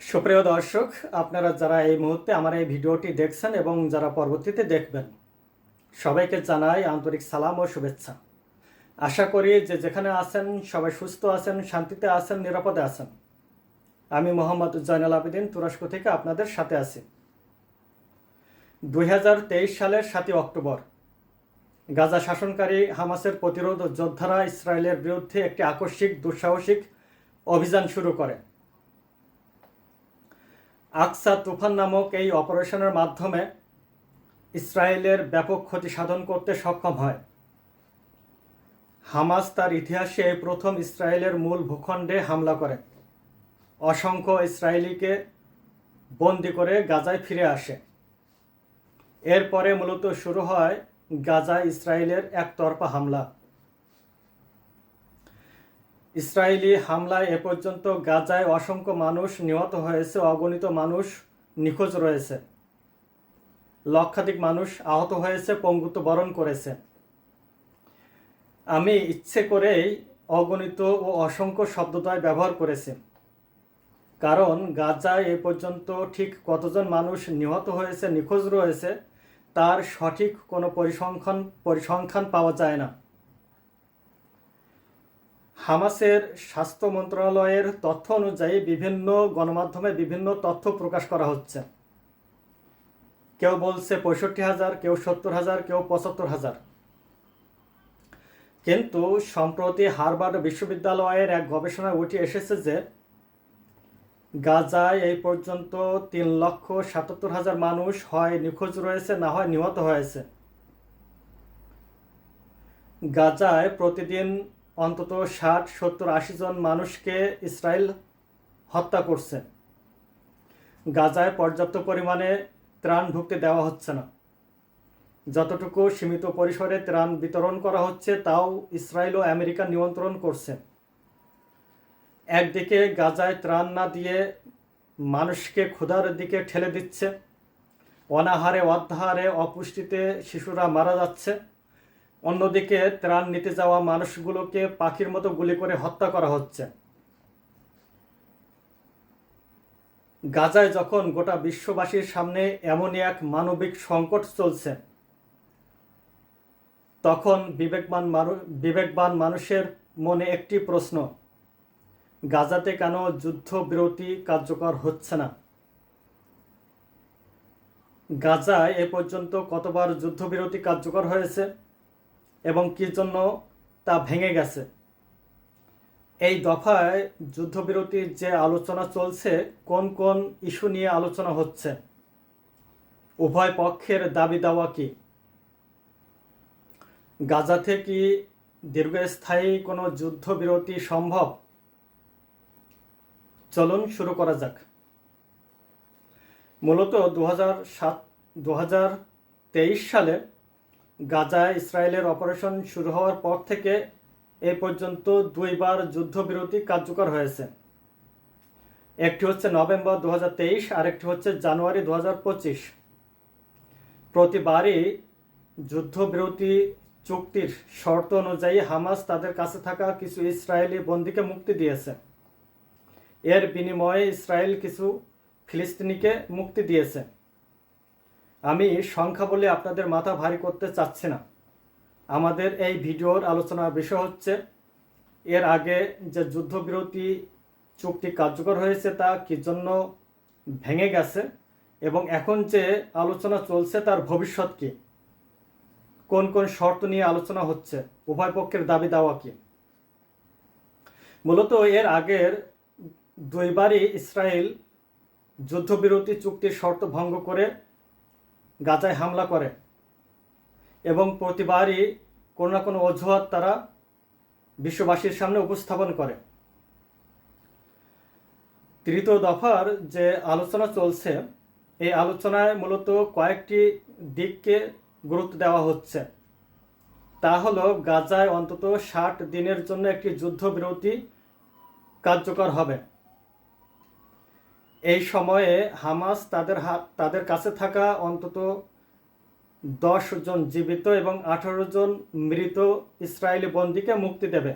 সুপ্রিয় দর্শক, আপনারা যারা এই মুহূর্তে আমার এই ভিডিওটি দেখছেন এবং যারা পরবর্তীতে দেখবেন, সবাইকে জানাই আন্তরিক সালাম ও শুভেচ্ছা। আশা করি যে যেখানে আছেন, সবাই সুস্থ আছেন, শান্তিতে আছেন, নিরাপদে আছেন। আমি মোহাম্মদ জয়নাল আবেদিন, তুরস্ক থেকে আপনাদের সাথে আছি। দুই হাজার তেইশ সালের সাতই অক্টোবর, গাজা শাসনকারী হামাসের প্রতিরোধ যোদ্ধারা ইসরায়েলের বিরুদ্ধে একটি আকস্মিক, দুঃসাহসিক অভিযান শুরু করে। আকসা তুফান নামক এই অপারেশনের মাধ্যমে ইসরায়েলের ব্যাপক ক্ষতি সাধন করতে সক্ষম হয়। হামাস তার ইতিহাসে এই প্রথম ইসরায়েলের মূল ভূখণ্ডে হামলা করে। অসংখ্য ইসরায়েলিকে বন্দি করে গাজায় ফিরে আসে। এরপরে মূলত শুরু হয় গাজা ইসরায়েলের একতরফা হামলা। ইসরায়েলি হামলায় এ পর্যন্ত গাজায় অসংখ্য মানুষ নিহত হয়েছে, অগণিত মানুষ নিখোঁজ রয়েছে। লক্ষাধিক মানুষ আহত হয়েছে, পঙ্গুত্ব বরণ করেছে। আমি ইচ্ছে করেই অগণিত ও অসংখ্য শব্দদ্বয় ব্যবহার করেছি। কারণ গাজায় এ পর্যন্ত ঠিক কতজন মানুষ নিহত হয়েছে, নিখোঁজ রয়েছে, তার সঠিক কোনো পরিসংখ্যান পরিসংখ্যান পাওয়া যায় না। হামাসের স্বাস্থ্য মন্ত্রণালয়ের তথ্য অনুযায়ী বিভিন্ন গণমাধ্যমে বিভিন্ন তথ্য প্রকাশ করা হচ্ছে। কেউ বলছে পঁয়ষট্টি হাজার, কেউ সত্তর হাজার, কেউ পঁচাত্তর হাজার। কিন্তু সম্প্রতি হারবার্ড বিশ্ববিদ্যালয়ের এক গবেষণায় উঠে এসেছে যে, গাজায় এই পর্যন্ত তিন লক্ষ সাতাত্তর হাজার মানুষ হয় নিখোঁজ রয়েছে, না হয় নিহত হয়েছে। গাজায় প্রতিদিন অন্তত ষাট, সত্তর, আশি জন মানুষকে ইসরায়েল হত্যা করছে। গাজায় পর্যাপ্ত পরিমাণে ত্রাণ ঢুকতে দেওয়া হচ্ছে না। যতটুকু সীমিত পরিসরে ত্রাণ বিতরণ করা হচ্ছে, তাও ইসরায়েল ও আমেরিকা নিয়ন্ত্রণ করছে। একদিকে গাজায় ত্রাণ না দিয়ে মানুষকে ক্ষুধার দিকে ঠেলে দিচ্ছে। অনাহারে, অধ্যাহারে অপুষ্টিতে শিশুরা মারা যাচ্ছে। অন্যদিকে ত্রাণ নিতে যাওয়া মানুষগুলোকে পাখির মতো গুলি করে হত্যা করা হচ্ছে। গাজায় যখন গোটা বিশ্ববাসীর সামনে এমনই এক মানবিক সংকট চলছে, তখন বিবেকবান মানুষ বিবেকবান মানুষের মনে একটি প্রশ্ন, গাজাতে কেন যুদ্ধবিরতি কার্যকর হচ্ছে না? গাজায় এ পর্যন্ত কতবার যুদ্ধবিরতি কার্যকর হয়েছে? এবং কি জন্য তা ভেঙে গেছে? এই দফায় যুদ্ধবিরতির যে আলোচনা চলছে, কোন কোন ইস্যু নিয়ে আলোচনা হচ্ছে? উভয় পক্ষের দাবি দাওয়া কি? গাজাতে কি দীর্ঘস্থায়ী কোনো যুদ্ধবিরতি সম্ভব? চলুন শুরু করা যাক। মূলত দু হাজার সাত দু সালে গাজায় ইসরায়েলের অপারেশন শুরু হওয়ার পর থেকে এ পর্যন্ত দুইবার যুদ্ধবিরতি কার্যকর হয়েছে। একটি হচ্ছে নভেম্বর দু হাজার আর একটি হচ্ছে জানুয়ারি দু হাজার পঁচিশ। প্রতিবারই যুদ্ধবিরতি চুক্তির শর্ত অনুযায়ী হামাস তাদের কাছে থাকা কিছু ইসরায়েলি বন্দীকে মুক্তি দিয়েছে। এর বিনিময়ে ইসরায়েল কিছু ফিলিস্তিনিকে মুক্তি দিয়েছে। আমি সংখ্যা বলে আপনাদের মাথা ভারী করতে চাচ্ছি না। আমাদের এই ভিডিওর আলোচনার বিষয় হচ্ছে, এর আগে যে যুদ্ধবিরতি চুক্তি কার্যকর হয়েছে তা কি জন্য ভেঙে গেছে এবং এখন যে আলোচনা চলছে তার ভবিষ্যৎ কি? কোন কোন শর্ত নিয়ে আলোচনা হচ্ছে? উভয় পক্ষের দাবি দাওয়া কি? মূলত এর আগের দুইবারই ইসরায়েল যুদ্ধবিরতি চুক্তির শর্ত ভঙ্গ করে গাজায় হামলা করে। এবং প্রতিবারই কোনো না কোনো অজুহাত তারা বিশ্ববাসীর সামনে উপস্থাপন করে। তৃতীয় দফার যে আলোচনা চলছে, এই আলোচনায় মূলত কয়েকটি দিককে গুরুত্ব দেওয়া হচ্ছে। তা হলো গাজায় অন্তত ষাট দিনের জন্য একটি যুদ্ধবিরতি কার্যকর হবে। এই সময়ে হামাস তাদের হাত, তাদের কাছে থাকা অন্তত দশ জন জীবিত এবং আঠারো জন মৃত ইসরায়েলি বন্দীকে মুক্তি দেবে।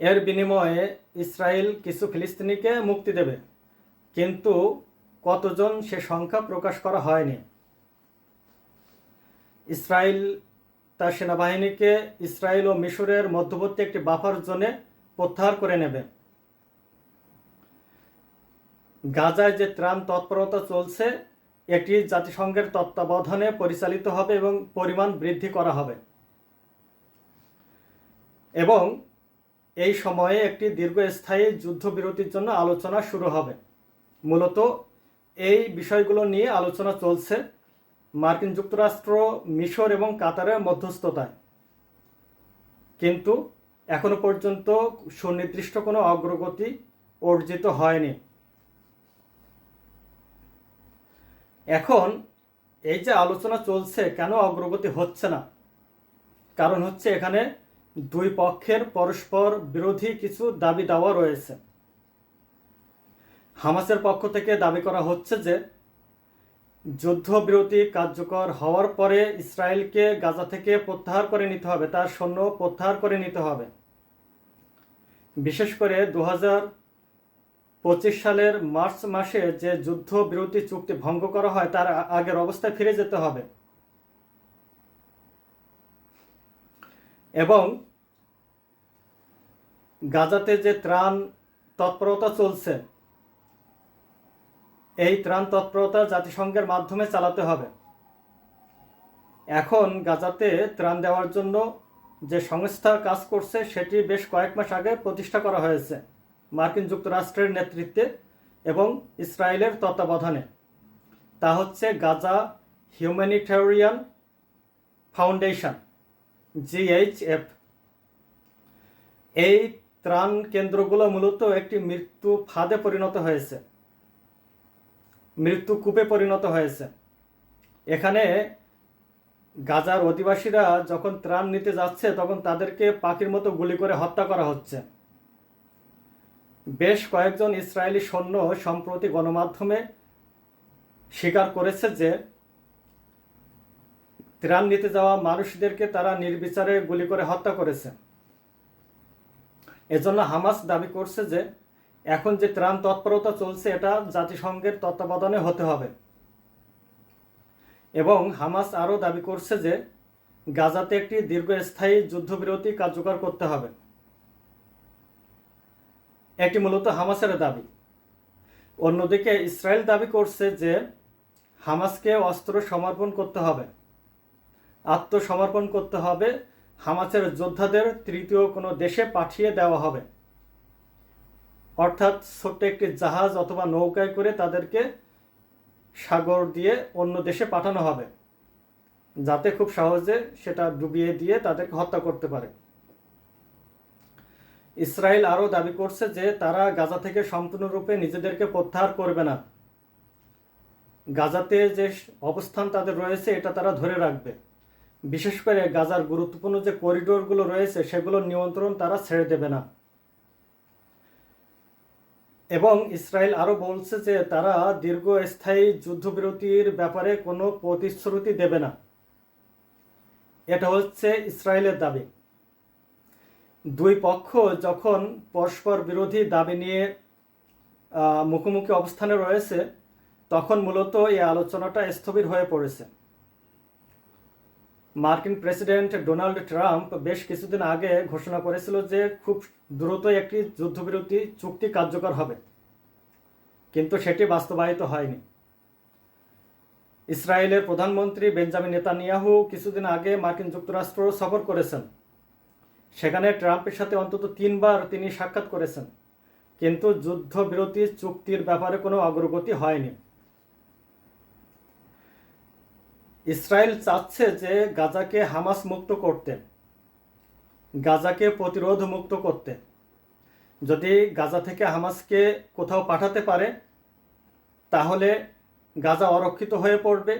এর বিনিময়ে ইসরায়েল কিছু ফিলিস্তিনিকে মুক্তি দেবে, কিন্তু কতজন সে সংখ্যা প্রকাশ করা হয়নি। ইসরায়েল তার সেনাবাহিনীকে ইসরায়েল ও মিশরের মধ্যবর্তী একটি বাফার জোনে প্রত্যাহার করে নেবে। গাজায় যে ত্রাণ তৎপরতা চলছে, এটি জাতিসংঘের তত্ত্বাবধানে পরিচালিত হবে এবং পরিমাণ বৃদ্ধি করা হবে। এবং এই সময়ে একটি দীর্ঘস্থায়ী যুদ্ধবিরতির জন্য আলোচনা শুরু হবে। মূলত এই বিষয়গুলো নিয়ে আলোচনা চলছে মার্কিন যুক্তরাষ্ট্র, মিশর এবং কাতারের মধ্যস্থতায়। কিন্তু এখনও পর্যন্ত সুনির্দিষ্ট কোনো অগ্রগতি অর্জিত হয়নি। এখন এই যে আলোচনা চলছে, কেন অগ্রগতি হচ্ছে না? কারণ হচ্ছে এখানে দুই পক্ষের পরস্পর বিরোধী কিছু দাবি দাওয়া রয়েছে। হামাসের পক্ষ থেকে দাবি করা হচ্ছে যে, যুদ্ধবিরতি কার্যকর হওয়ার পরে ইসরায়েলকে গাজা থেকে প্রত্যাহার করে নিতে হবে, তার সৈন্য প্রত্যাহার করে নিতে হবে। বিশেষ করে দু হাজার পঁচিশ সালের মার্চ মাসে যে যুদ্ধ যুদ্ধবিরতি চুক্তি ভঙ্গ করা হয়, তার আগের অবস্থায় ফিরে যেতে হবে। এবং গাজাতে যে ত্রাণ তৎপরতা চলছে, এই ত্রাণ তৎপরতা জাতিসংঘের মাধ্যমে চালাতে হবে। এখন গাজাতে ত্রাণ দেওয়ার জন্য যে সংস্থা কাজ করছে, সেটি বেশ কয়েক মাস আগে প্রতিষ্ঠা করা হয়েছে। মার্কিন যুক্তরাষ্ট্রের নেতৃত্বে এবং ইসরায়েলের তত্ত্বাবধানে। তা হচ্ছে গাজা হিউম্যানিটেরিয়ান ফাউন্ডেশন জিএইচএফ এই ত্রাণ কেন্দ্রগুলো মূলত একটি মৃত্যু ফাঁদে পরিণত হয়েছে। মৃত্যু কূপে পরিণত হয়েছে। এখানে গাজার অধিবাসীরা যখন ত্রাণ নিতে যাচ্ছে, তখন তাদেরকে পাখির মতো গুলি করে হত্যা করা হচ্ছে। বেশ কয়েকজন ইসরায়েলি সৈন্য সম্প্রতি গণমাধ্যমে স্বীকার করেছে যে ত্রাণ নিতে যাওয়া মানুষদেরকে তারা নির্বিচারে গুলি করে হত্যা করেছে। এজন্য হামাস দাবি করছে যে এখন যে ত্রাণ তৎপরতা চলছে, এটা জাতিসংঘের তত্ত্বাবধানে হতে হবে। এবং হামাস আরও দাবি করছে যে গাজাতে একটি দীর্ঘস্থায়ী যুদ্ধবিরতি কার্যকর করতে হবে। এটি মূলত হামাসের দাবি। অন্যদিকে ইসরায়েল দাবি করছে যে হামাসকে অস্ত্র সমর্পণ করতে হবে। আত্মসমর্পণ করতে হবে। হামাসের যোদ্ধাদের তৃতীয় কোনো দেশে পাঠিয়ে দেওয়া হবে। অর্থাৎ ছোট্ট একটি জাহাজ অথবা নৌকায় করে তাদেরকে সাগর দিয়ে অন্য দেশে পাঠানো হবে, যাতে খুব সহজে সেটা ডুবিয়ে দিয়ে তাদেরকে হত্যা করতে পারে। ইসরায়েল আরও দাবি করছে যে তারা গাজা থেকে সম্পূর্ণরূপে নিজেদেরকে প্রত্যাহার করবে না। গাজাতে যে অবস্থান তাদের রয়েছে, এটা তারা ধরে রাখবে। বিশেষ করে গাজার গুরুত্বপূর্ণ যে করিডোরগুলো রয়েছে, সেগুলোর নিয়ন্ত্রণ তারা ছেড়ে দেবে না। এবং ইসরায়েল আরও বলছে যে তারা দীর্ঘস্থায়ী যুদ্ধবিরতির ব্যাপারে কোনো প্রতিশ্রুতি দেবে না। এটা হচ্ছে ইসরায়েলের দাবি। দুই পক্ষ যখন পরস্পর বিরোধী দাবি নিয়ে মুখোমুখি অবস্থানে রয়েছে, তখন মূলত এই আলোচনাটা স্থবির হয়ে পড়েছে। মার্কিন প্রেসিডেন্ট ডোনাল্ড ট্রাম্প বেশ কিছুদিন আগে ঘোষণা করেছিল যে খুব দ্রুতই একটি যুদ্ধবিরতি চুক্তি কার্যকর হবে। কিন্তু সেটি বাস্তবায়িত হয়নি। ইসরায়েলের প্রধানমন্ত্রী বেঞ্জামিন নেতানিয়াহু কিছুদিন আগে মার্কিন যুক্তরাষ্ট্র সফর করেছেন। সেখানে ট্রাম্পের সাথে অন্তত তিনবার তিনি সাক্ষাৎ করেছেন। কিন্তু যুদ্ধবিরতি চুক্তির ব্যাপারে কোনো অগ্রগতি হয়নি। ইসরায়েল চাচ্ছে যে গাজাকে হামাস মুক্ত করতে, গাজাকে প্রতিরোধ মুক্ত করতে। যদি গাজা থেকে হামাসকে কোথাও পাঠাতে পারে, তাহলে গাজা অরক্ষিত হয়ে পড়বে।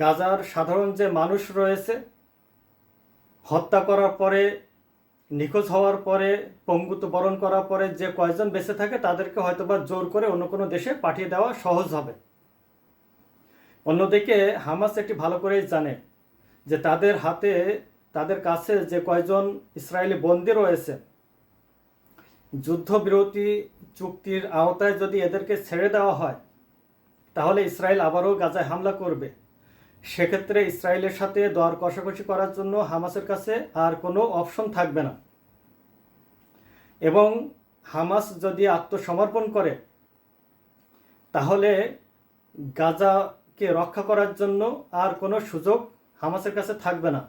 গাজার সাধারণ যে মানুষ রয়েছে হত্যা করার পরে, নিখোঁজ হওয়ার পরে, পঙ্গুত্ব বরণ করার পরে যে কয়জন বেঁচে থাকে, তাদেরকে হয়তোবা জোর করে অন্য কোনো দেশে পাঠিয়ে দেওয়া সহজ হবে। অন্যদিকে হামাস একটি ভালো করেই জানে যে তাদের হাতে, তাদের কাছে যে কয়জন ইসরায়েলি বন্দী রয়েছে, যুদ্ধবিরতি চুক্তির আওতায় যদি এদেরকে ছেড়ে দেওয়া হয়, তাহলে ইসরায়েল আবারও গাজায় হামলা করবে। সেক্ষেত্রে ইসরায়েলের সাথে দর কষাকষি করার জন্য হামাসের কাছে আর কোনো অপশন থাকবে না। এবং হামাস যদি আত্মসমর্পণ করে, তাহলে গাজাকে রক্ষা করার জন্য আর কোনো সুযোগ হামাসের কাছে থাকবে না।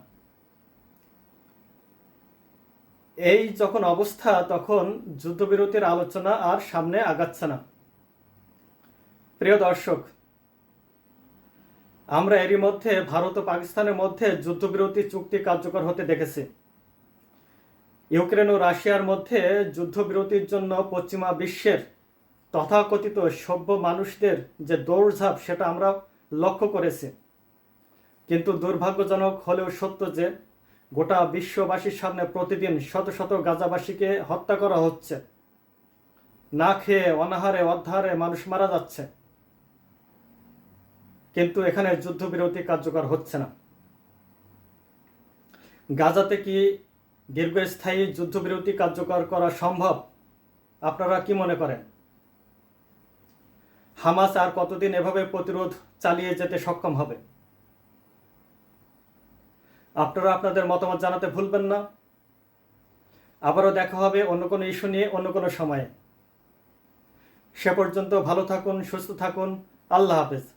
এই যখন অবস্থা, তখন যুদ্ধবিরতির আলোচনা আর সামনে আগাচ্ছে না। প্রিয় দর্শক আমরা এরই মধ্যে ভারত ও পাকিস্তানের মধ্যে যুদ্ধবিরতি চুক্তি কার্যকর হতে দেখেছি। ইউক্রেন ও রাশিয়ার মধ্যে যুদ্ধবিরতির জন্য পশ্চিমা বিশ্বের তথাকথিত সভ্য মানুষদের যে দৌড়ঝাঁপ, সেটা আমরা লক্ষ্য করেছি। কিন্তু দুর্ভাগ্যজনক হলেও সত্য যে, গোটা বিশ্ববাসীর সামনে প্রতিদিন শত শত গাজাবাসীকে হত্যা করা হচ্ছে। না খেয়ে, অনাহারে, অধ্যাহারে মানুষ মারা যাচ্ছে। কিন্তু এখানে যুদ্ধবিরতি কার্যকর হচ্ছে না। গাজাতে কি দীর্ঘস্থায়ী যুদ্ধবিরতি কার্যকর করা সম্ভব? আপনারা কি মনে করেন? হামাস আর কতদিন এভাবে প্রতিরোধ চালিয়ে যেতে সক্ষম হবে? আপনারা আপনাদের মতামত জানাতে ভুলবেন না। আবারও দেখা হবে অন্য কোনো ইস্যু নিয়ে অন্য কোনো সময়ে। সে পর্যন্ত ভালো থাকুন, সুস্থ থাকুন। আল্লাহ হাফেজ।